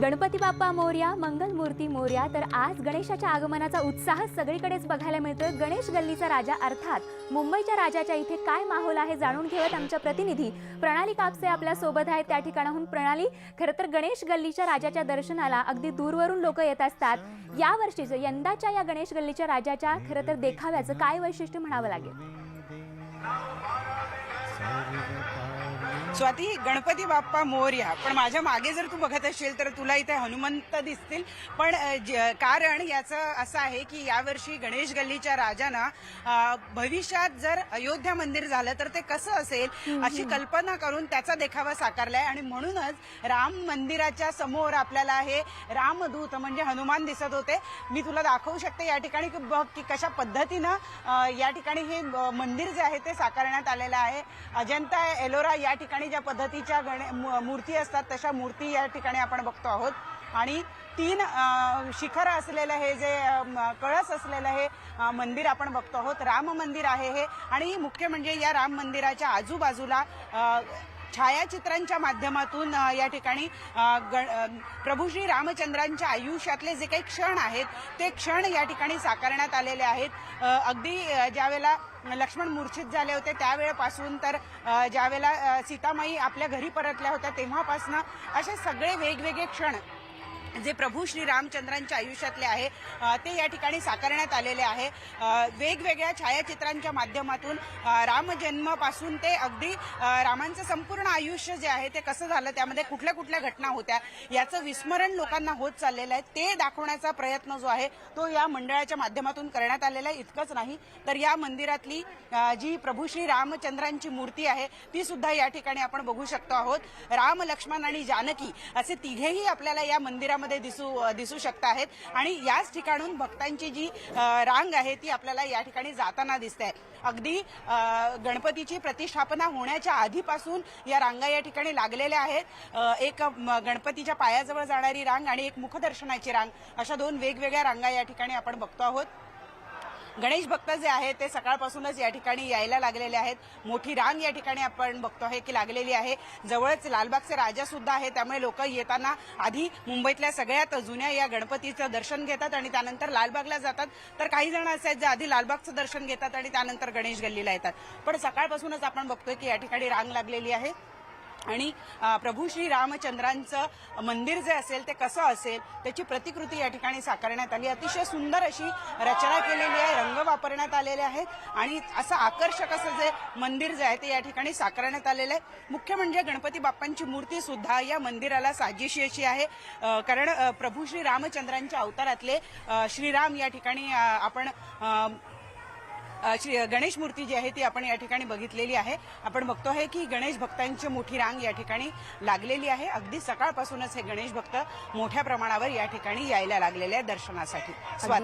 गणपती बाप्पा मोर्या मंगलमूर्ती मोर्या तर आज गणेशाच्या आगमनाचा उत्साह सगळीकडेच बघायला मिळतोय. गणेश गल्लीचा राजा अर्थात मुंबईच्या राजाच्या इथे काय माहोल आहे जाणून घेऊयात आमच्या प्रतिनिधी. प्रणाली कापसे आपल्यासोबत आहेत. त्या ठिकाणाहून प्रणाली खरं तर गणेश गल्लीच्या राजाच्या दर्शनाला अगदी दूरवरून लोक येत असतात. या वर्षीचं यंदाच्या या गणेश गल्लीच्या राजाच्या खरं तर देखाव्याचं काय वैशिष्ट्य म्हणावं लागेल? स्वाती गणपती बाप्पा मोर्या पण माझ्या मागे जर तू बघत असेल तर तुला इथे हनुमंत दिसतील. पण कारण याचं असं आहे की यावर्षी गणेश गल्लीच्या राजानं भविष्यात जर अयोध्या मंदिर झालं तर ते कसं असेल अशी कल्पना करून त्याचा देखावा साकारलाय. आणि म्हणूनच राम मंदिराच्या समोर आपल्याला हे रामदूत म्हणजे हनुमान दिसत होते. मी तुला दाखवू शकते या ठिकाणी की बघ की कशा पद्धतीनं या ठिकाणी हे मंदिर जे आहे ते साकारण्यात आलेलं आहे. अजंता एलोरा या ठिकाणी ज्या पद्धतीच्या गणे मूर्ती असतात तशा मूर्ती या ठिकाणी आपण बघतो आहोत. आणि तीन शिखर असलेलं हे जे कळस असलेलं हे मंदिर आपण बघतो आहोत. राम मंदिर आहे हे. आणि मुख्य म्हणजे या राम मंदिराच्या आजूबाजूला छायाचित्रांच्या माध्यमातून या ठिकाणी गण- प्रभू श्री रामचंद्रांच्या आयुष्यातले जे काही क्षण आहेत ते क्षण या ठिकाणी साकारण्यात आलेले आहेत. अगदी ज्यावेळेला लक्ष्मण मूर्छित झाले होते त्यावेळेपासून तर ज्यावेळेला सीतामाई आपल्या घरी परतल्या होत्या तेव्हापासनं असे सगळे वेगवेगळे क्षण जे प्रभू श्री रामचंद्रांच्या आयुष्यातले आहे ते या ठिकाणी साकारण्यात आलेले आहे. वेगवेगळ्या छायाचित्रांच्या माध्यमातून रामजन्मापासून ते अगदी रामांचं संपूर्ण आयुष्य जे आहे ते कसं झालं त्यामध्ये कुठल्या कुठल्या घटना होत्या याचं विस्मरण लोकांना होत चाललेलं आहे. ते दाखवण्याचा प्रयत्न जो आहे तो या मंडळाच्या माध्यमातून करण्यात आलेला आहे. इतकंच नाही तर या मंदिरातली जी प्रभू श्री रामचंद्रांची मूर्ती आहे ती सुद्धा या ठिकाणी आपण बघू शकतो आहोत. राम लक्ष्मण आणि जानकी असे तिघेही आपल्याला या मंदिरामध्ये दिसू दिसू शकत आहेत. आणि याच ठिकाणून भक्तांची जी रांग आहे ती आपल्याला या ठिकाणी जाताना दिसते. आहे अगदी गणपतीची प्रतिष्ठापना होण्याच्या आधीपासून या रांगा या ठिकाणी लागलेल्या आहेत. एक गणपतीच्या पायाजवळ जाणारी रांग आणि एक मुखदर्शनाची रांग. अशा दोन वेगवेगळ्या रांगा या ठिकाणी आपण बघतो आहोत. गणेश भक्त जे आहेत ते सकाळपासूनच या ठिकाणी यायला लागलेले आहेत. मोठी रांग या ठिकाणी आपण बघतो आहे की लागलेली आहे. जवळच लालबागचे राजा सुद्धा आहे त्यामुळे लोक येताना आधी मुंबईतल्या सगळ्यात जुन्या या गणपतीचं दर्शन घेतात आणि त्यानंतर लालबागला जातात. तर काही जण असे आहेत जे आधी लालबागचं दर्शन घेतात आणि त्यानंतर गणेश गल्लीला येतात. पण सकाळपासूनच आपण बघतोय की या ठिकाणी रांग लागलेली आहे. आणि प्रभू श्री रामचंद्रांचं मंदिर जे असेल ते कसं असेल त्याची प्रतिकृती या ठिकाणी साकारण्यात आली. अतिशय सुंदर अशी रचना केलेली आहे रंग वापरण्यात आलेले आहेत आणि असं आकर्षक असं जे मंदिर जे आहे ते या ठिकाणी साकारण्यात आलेलं आहे. मुख्य म्हणजे गणपती बाप्पांची मूर्ती सुद्धा या मंदिराला साजेशी अशी आहे कारण प्रभू श्री रामचंद्रांच्या अवतारातले श्रीराम या ठिकाणी आपण श्री गणेश मूर्ती जी आहे ती आपण या ठिकाणी बघितलेली आहे. आपण बघतो आहे की गणेश भक्तांची मोठी रांग या ठिकाणी लागलेली आहे. अगदी सकाळपासूनच हे गणेश भक्त मोठ्या प्रमाणावर या ठिकाणी यायला लागलेले आहेत दर्शनासाठी.